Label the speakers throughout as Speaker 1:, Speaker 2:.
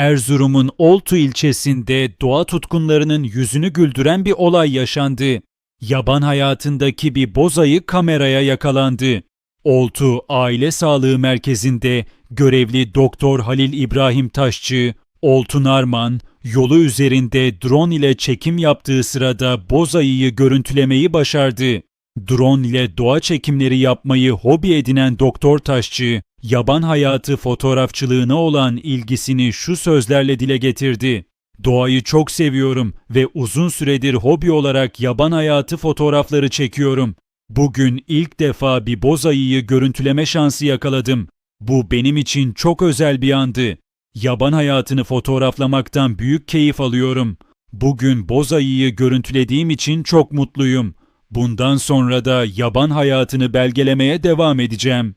Speaker 1: Erzurum'un Oltu ilçesinde doğa tutkunlarının yüzünü güldüren bir olay yaşandı. Yaban hayatındaki bir bozayı kameraya yakalandı. Oltu Aile Sağlığı Merkezi'nde görevli Doktor Halil İbrahim Taşçı, Oltu Narman, yolu üzerinde drone ile çekim yaptığı sırada bozayıyı görüntülemeyi başardı. Drone ile doğa çekimleri yapmayı hobi edinen Doktor Taşçı, yaban hayatı fotoğrafçılığına olan ilgisini şu sözlerle dile getirdi. Doğayı çok seviyorum ve uzun süredir hobi olarak yaban hayatı fotoğrafları çekiyorum. Bugün ilk defa bir bozayıyı görüntüleme şansı yakaladım. Bu benim için çok özel bir andı. Yaban hayatını fotoğraflamaktan büyük keyif alıyorum. Bugün bozayıyı görüntülediğim için çok mutluyum. Bundan sonra da yaban hayatını belgelemeye devam edeceğim.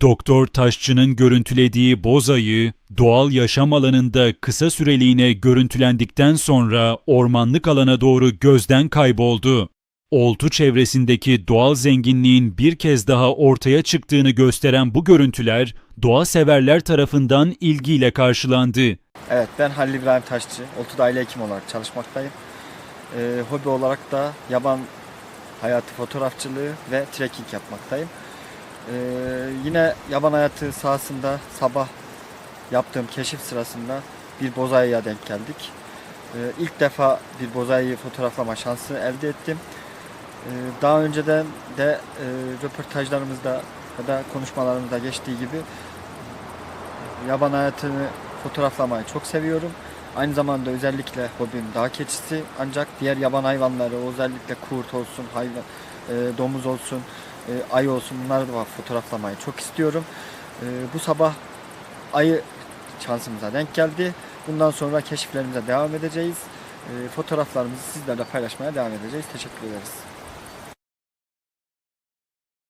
Speaker 1: Doktor Taşçı'nın görüntülediği bozayı doğal yaşam alanında kısa süreliğine görüntülendikten sonra ormanlık alana doğru gözden kayboldu. Oltu çevresindeki doğal zenginliğin bir kez daha ortaya çıktığını gösteren bu görüntüler doğa severler tarafından ilgiyle karşılandı.
Speaker 2: Evet ben Halil İbrahim Taşçı. Oltu'da aile hekim olarak çalışmaktayım. Ee, hobi olarak da yaban hayatı fotoğrafçılığı ve trekking yapmaktayım. Ee, yine yaban hayatı sahasında sabah yaptığım keşif sırasında bir bozayıya denk geldik. Ee, ilk defa bir bozayıyı fotoğraflama şansı elde ettim. Ee, daha önceden de e, röportajlarımızda ya da konuşmalarımızda geçtiği gibi yaban hayatını fotoğraflamayı çok seviyorum. Aynı zamanda özellikle hobim dağ keçisi ancak diğer yaban hayvanları özellikle kurt olsun, hayvan, e, domuz olsun, e, ayı olsun bunları da fotoğraflamayı çok istiyorum. E, bu sabah ayı şansımıza denk geldi. Bundan sonra keşiflerimize devam edeceğiz. E, fotoğraflarımızı sizlerle paylaşmaya devam edeceğiz. Teşekkür ederiz.